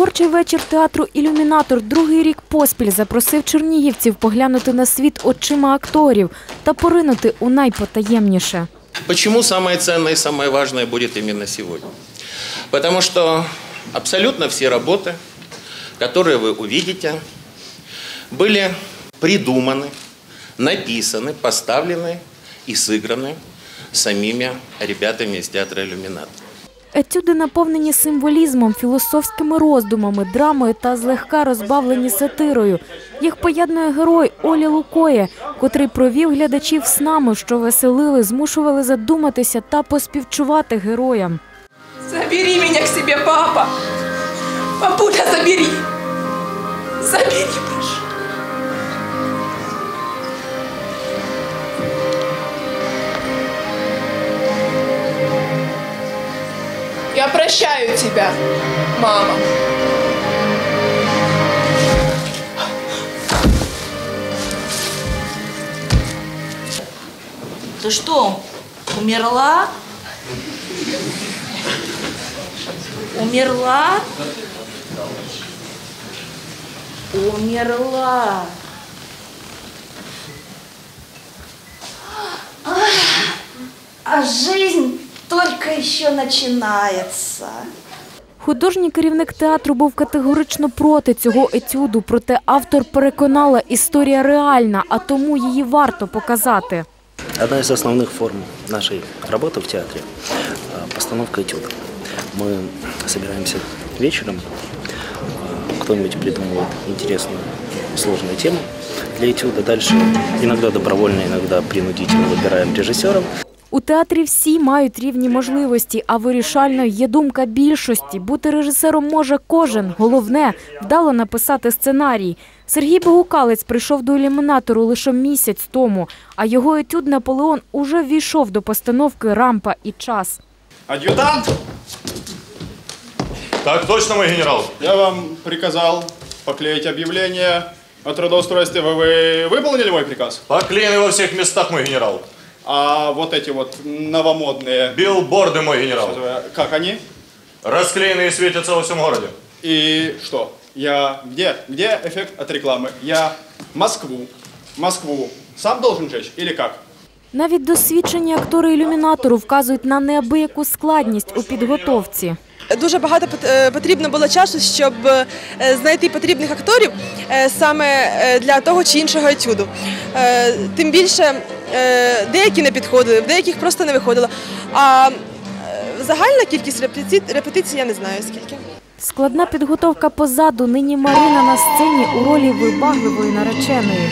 Творчий вечір театру Ілюмінатор другий рік поспіль запросив чернігівців поглянути на світ очима акторів та поринути у найпотаємніше. Почему самое ценное и самое важное будет именно сегодня? Потому что абсолютно все работы, которые вы увидите, были придуманы, написаны, поставлены и сыграны самими ребятами из театра «Иллюминатор». Етюди наповнені символізмом, філософськими роздумами, драмою та злегка розбавлені сатирою. Їх поєднує герой Олі Лукоє, котрий провів глядачів снами, що веселили, змушували задуматися та поспівчувати героям. Забери меня к себе, папа. Папуля, забери. Забери, прошу. Прощаю тебя, мама. Ты что, умерла? Умерла? Умерла. А жизнь только еще начинается. Художній керівник театру був категорично проти цього етюду, проте автор переконала, історія реальна, а тому її варто показати. Одна из основных форм нашей работы в театре – постановка этюда. Мы собираемся вечером, э, кто-нибудь придумывает интересную, сложную тему для этюда. Дальше иногда добровольно, иногда принудительно выбираем режиссером. У театрі всі мають рівні можливості, а вирішальною є думка більшості. Бути режисером може кожен. Головне вдало написати сценарій. Сергій Богукалець прийшов до ілюмінатору лише місяць тому, а його етюд Наполеон уже ввійшов до постановки Рампа і час. Адъютант, Так точно, мой генерал. я вам приказал поклеить объявление о трудоустройстве. Вы, вы выполнили мой приказ? Поклеены во всех местах, мой генерал. А вот эти вот новомодные, Билборды, мой генерал. э, как они? Расклеены и светятся во всем городе. И что? Я где? Где эффект от рекламы? Я Москву, Москву сам должен жечь или как? Навіть досвідчені актори ілюмінатору вказують на неабияку складність у підготовці. Дуже багато пот- е, потрібно було часу, щоб е, знайти потрібних акторів е, саме е, для того чи іншого етюду. Е, Тим більше е, деякі не підходили, в деяких просто не виходило. А е, загальна кількість репетицій, репетицій я не знаю скільки. Складна підготовка позаду. Нині Марина на сцені у ролі вибагливої нареченої.